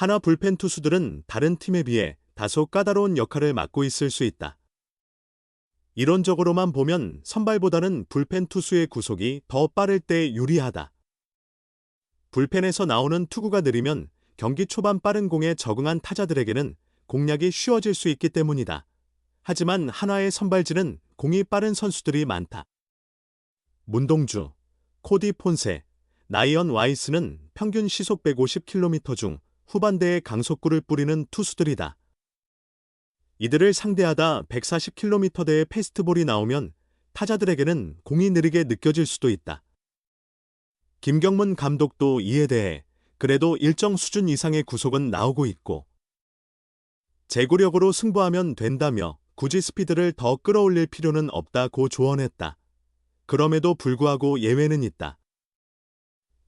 하나 불펜 투수들은 다른 팀에 비해 다소 까다로운 역할을 맡고 있을 수 있다. 이론적으로만 보면 선발보다는 불펜 투수의 구속이 더 빠를 때 유리하다. 불펜에서 나오는 투구가 느리면 경기 초반 빠른 공에 적응한 타자들에게는 공략이 쉬워질 수 있기 때문이다. 하지만 한화의 선발진은 공이 빠른 선수들이 많다. 문동주, 코디 폰세, 나이언 와이스는 평균 시속 150km 중 후반대에 강속구를 뿌리는 투수들이다. 이들을 상대하다 140km대의 패스트볼이 나오면 타자들에게는 공이 느리게 느껴질 수도 있다. 김경문 감독도 이에 대해 그래도 일정 수준 이상의 구속은 나오고 있고 제구력으로 승부하면 된다며 굳이 스피드를 더 끌어올릴 필요는 없다고 조언했다. 그럼에도 불구하고 예외는 있다.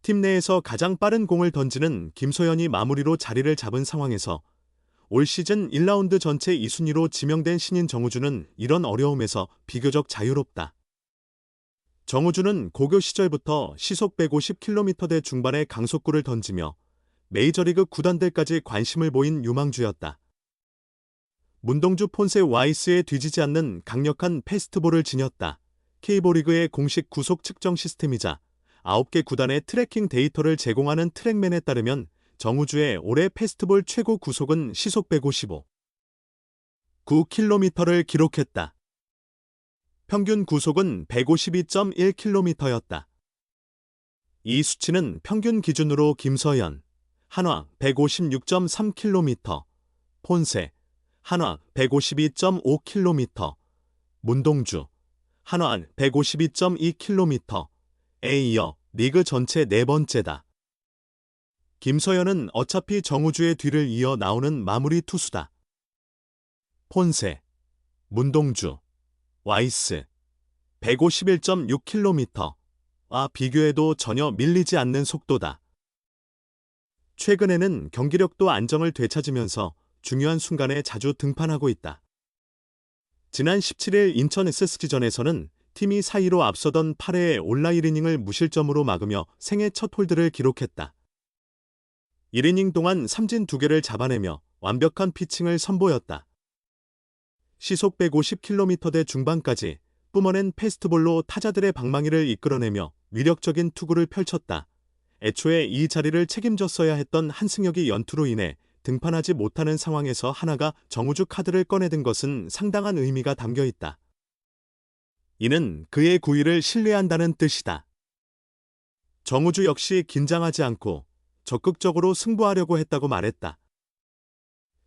팀 내에서 가장 빠른 공을 던지는 김소연이 마무리로 자리를 잡은 상황에서 올 시즌 1라운드 전체 2순위로 지명된 신인 정우주는 이런 어려움에서 비교적 자유롭다. 정우주는 고교 시절부터 시속 150km대 중반의 강속구를 던지며 메이저리그 구단들까지 관심을 보인 유망주였다. 문동주 폰세 와이스에 뒤지지 않는 강력한 패스트볼을 지녔다. K보리그의 공식 구속 측정 시스템이자 9개 구단의 트래킹 데이터를 제공하는 트랙맨에 따르면 정우주의 올해 패스트볼 최고 구속은 시속 155. 9km를 기록했다. 평균 구속은 152.1km였다. 이 수치는 평균 기준으로 김서연, 한화 156.3km, 폰세, 한화 152.5km, 문동주, 한화 152.2km 에 이어 리그 전체 네 번째다. 김서연은 어차피 정우주의 뒤를 이어 나오는 마무리 투수다. 폰세, 문동주, 와이스, 151.6km와 비교해도 전혀 밀리지 않는 속도다. 최근에는 경기력도 안정을 되찾으면서 중요한 순간에 자주 등판하고 있다. 지난 17일 인천 SSG전에서는 팀이 사이로 앞서던 8회의 온라인 1이닝을 무실점으로 막으며 생애 첫 홀드를 기록했다. 1이닝 동안 삼진 2개를 잡아내며 완벽한 피칭을 선보였다. 시속 150km대 중반까지 뿜어낸 패스트볼로 타자들의 방망이를 이끌어내며 위력적인 투구를 펼쳤다. 애초에 이 자리를 책임졌어야 했던 한승혁이 연투로 인해 등판하지 못하는 상황에서 하나가 정우주 카드를 꺼내든 것은 상당한 의미가 담겨 있다. 이는 그의 구위를 신뢰한다는 뜻이다. 정우주 역시 긴장하지 않고 적극적으로 승부하려고 했다고 말했다.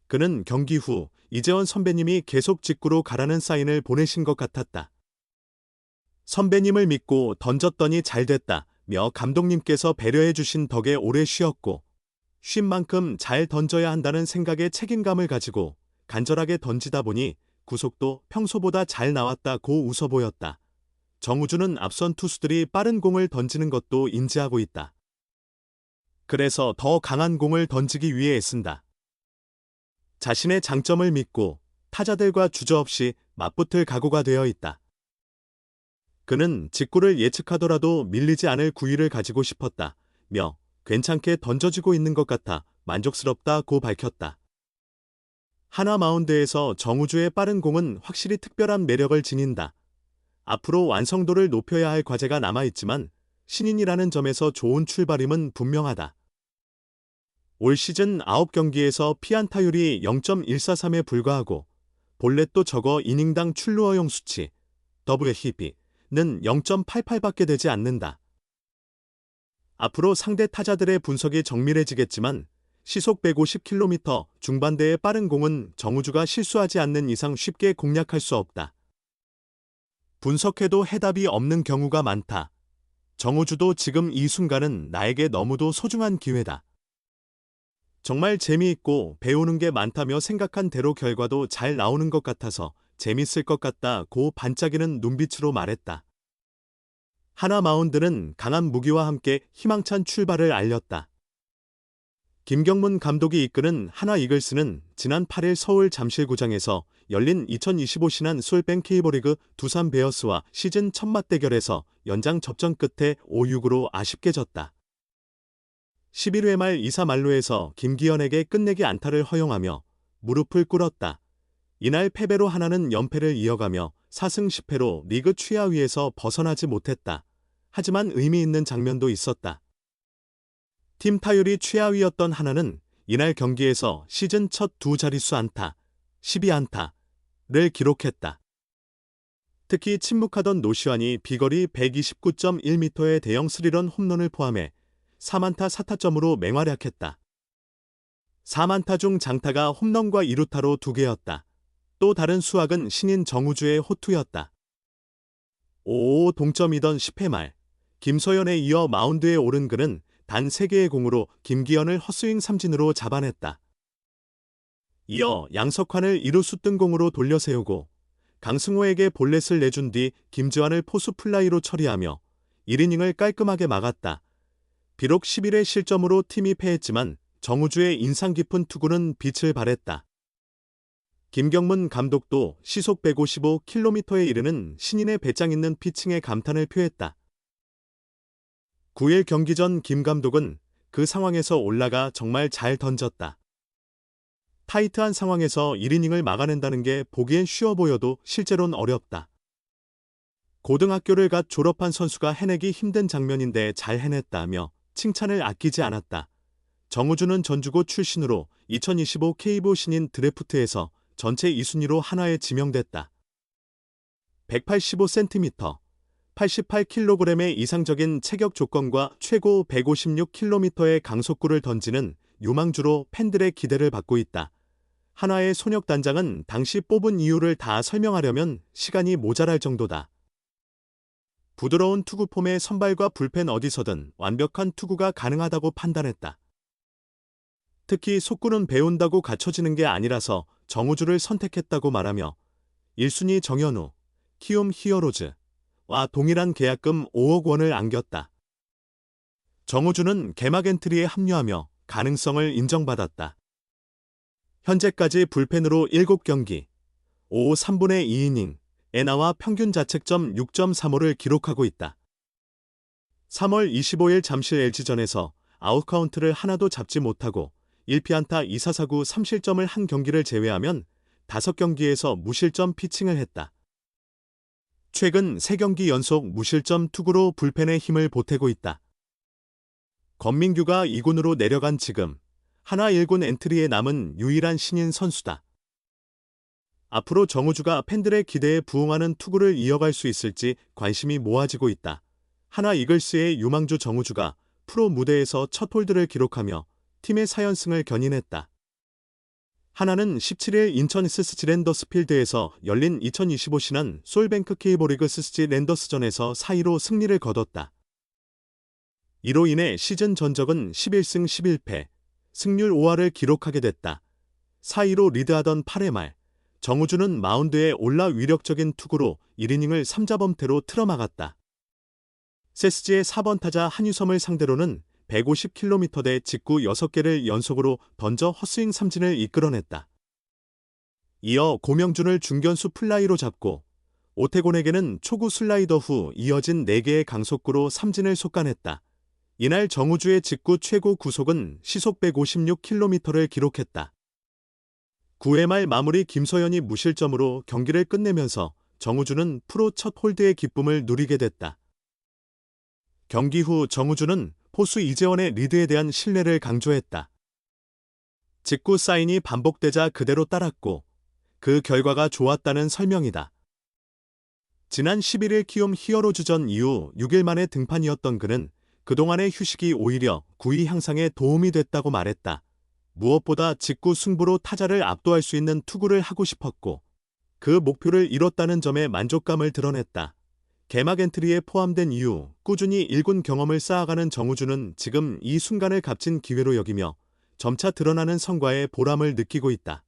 그는 경기 후 이재원 선배님이 계속 직구로 가라는 사인을 보내신 것 같았다. 선배님을 믿고 던졌더니 잘 됐다 며 감독님께서 배려해 주신 덕에 오래 쉬었고 쉰 만큼 잘 던져야 한다는 생각에 책임감을 가지고 간절하게 던지다 보니 구속도 평소보다 잘 나왔다고 웃어 보였다. 정우주는 앞선 투수들이 빠른 공을 던지는 것도 인지하고 있다. 그래서 더 강한 공을 던지기 위해 애쓴다. 자신의 장점을 믿고 타자들과 주저없이 맞붙을 각오가 되어 있다. 그는 직구를 예측하더라도 밀리지 않을 구위를 가지고 싶었다. 며 괜찮게 던져지고 있는 것 같아 만족스럽다고 밝혔다. 하나 마운드에서 정우주의 빠른 공은 확실히 특별한 매력을 지닌다. 앞으로 완성도를 높여야 할 과제가 남아있지만 신인이라는 점에서 좋은 출발임은 분명하다. 올 시즌 9경기에서 피안타율이 0.143에 불과하고 볼넷도 적어 이닝당 출루 허용 수치 WHIP는 0.88밖에 되지 않는다. 앞으로 상대 타자들의 분석이 정밀해지겠지만 시속 150km 중반대의 빠른 공은 정우주가 실수하지 않는 이상 쉽게 공략할 수 없다. 분석해도 해답이 없는 경우가 많다. 정우주도 지금 이 순간은 나에게 너무도 소중한 기회다. 정말 재미있고 배우는 게 많다며 생각한 대로 결과도 잘 나오는 것 같아서 재밌을 것 같다고 반짝이는 눈빛으로 말했다. 하나 마운드는 강한 무기와 함께 희망찬 출발을 알렸다. 김경문 감독이 이끄는 하나 이글스는 지난 8일 서울 잠실구장에서 열린 2025 신한 솔뱅 케이버리그 두산 베어스와 시즌 첫 맞대결에서 연장 접전 끝에 5-6으로 아쉽게 졌다. 11회 말 2사 말루에서 김기현에게 끝내기 안타를 허용하며 무릎을 꿇었다. 이날 패배로 하나는 연패를 이어가며 4승 10패로 리그 최하위에서 벗어나지 못했다. 하지만 의미 있는 장면도 있었다. 팀 타율이 최하위였던 하나는 이날 경기에서 시즌 첫 두 자릿수 안타, 12안타를 기록했다. 특히 침묵하던 노시환이 비거리 129.1m의 대형 스리런 홈런을 포함해 4만타 4타점으로 맹활약했다. 4만타 중 장타가 홈런과 2루타로 2개였다. 또 다른 수확은 신인 정우주의 호투였다. 5 동점이던 10회 말 김소연에 이어 마운드에 오른 그는 단 3개의 공으로 김기현을 헛스윙 삼진으로 잡아냈다. 이어 양석환을 2루수 뜬공으로 돌려 세우고 강승호에게 볼넷을 내준 뒤 김지환을 포수 플라이로 처리하며 1이닝을 깔끔하게 막았다. 비록 11회 실점으로 팀이 패했지만 정우주의 인상 깊은 투구는 빛을 발했다. 김경문 감독도 시속 155km에 이르는 신인의 배짱 있는 피칭에 감탄을 표했다. 9일 경기 전 김 감독은 그 상황에서 올라가 정말 잘 던졌다. 타이트한 상황에서 1이닝을 막아낸다는 게 보기엔 쉬워 보여도 실제론 어렵다. 고등학교를 갓 졸업한 선수가 해내기 힘든 장면인데 잘 해냈다며 칭찬을 아끼지 않았다. 정우주는 전주고 출신으로 2025 KBO 신인 드래프트에서 전체 2순위로 하나에 지명됐다. 185cm, 88kg의 이상적인 체격 조건과 최고 156km의 강속구를 던지는 유망주로 팬들의 기대를 받고 있다. 하나의 손혁 단장은 당시 뽑은 이유를 다 설명하려면 시간이 모자랄 정도다. 부드러운 투구 폼의 선발과 불펜 어디서든 완벽한 투구가 가능하다고 판단했다. 특히 속구는 배운다고 갖춰지는 게 아니라서 정우주를 선택했다고 말하며 1순위 정현우, 키움 히어로즈 와 동일한 계약금 5억 원을 안겼다. 정우주는 개막 엔트리에 합류하며 가능성을 인정받았다. 현재까지 불펜으로 7경기, 5 3분의 2이닝, 에나와 평균 자책점 6.35를 기록하고 있다. 3월 25일 잠실 LG전에서 아웃카운트를 하나도 잡지 못하고 1피안타 2사사구 3실점을 한 경기를 제외하면 5경기에서 무실점 피칭을 했다. 최근 3경기 연속 무실점 투구로 불펜의 힘을 보태고 있다. 건민규가 2군으로 내려간 지금 하나 1군 엔트리에 남은 유일한 신인 선수다. 앞으로 정우주가 팬들의 기대에 부응하는 투구를 이어갈 수 있을지 관심이 모아지고 있다. 하나 이글스의 유망주 정우주가 프로 무대에서 첫 홀드를 기록하며 팀의 4연승을 견인했다. 하나는 17일 인천 스스지 랜더스 필드에서 열린 2025 신한 솔뱅크 케이보리그 스스지 랜더스전에서 4위로 승리를 거뒀다. 이로 인해 시즌 전적은 11승 11패, 승률 5할을 기록하게 됐다. 4위로 리드하던 8회 말, 정우주는 마운드에 올라 위력적인 투구로 1이닝을 3자범퇴로 틀어막았다. 세스지의 4번 타자 한유섬을 상대로는 150km대 직구 6개를 연속으로 던져 헛스윙 삼진을 이끌어냈다. 이어 고명준을 중견수 플라이로 잡고 오태곤에게는 초구 슬라이더 후 이어진 4개의 강속구로 삼진을 속간했다. 이날 정우주의 직구 최고 구속은 시속 156km를 기록했다. 9회 말 마무리 김서연이 무실점으로 경기를 끝내면서 정우주는 프로 첫 홀드의 기쁨을 누리게 됐다. 경기 후 정우주는 포수 이재원의 리드에 대한 신뢰를 강조했다. 직구 사인이 반복되자 그대로 따랐고 그 결과가 좋았다는 설명이다. 지난 11일 키움 히어로즈전 이후 6일 만에 등판이었던 그는 그동안의 휴식이 오히려 구위 향상에 도움이 됐다고 말했다. 무엇보다 직구 승부로 타자를 압도할 수 있는 투구를 하고 싶었고 그 목표를 이뤘다는 점에 만족감을 드러냈다. 개막 엔트리에 포함된 이후 꾸준히 1군 경험을 쌓아가는 정우주는 지금 이 순간을 값진 기회로 여기며 점차 드러나는 성과에 보람을 느끼고 있다.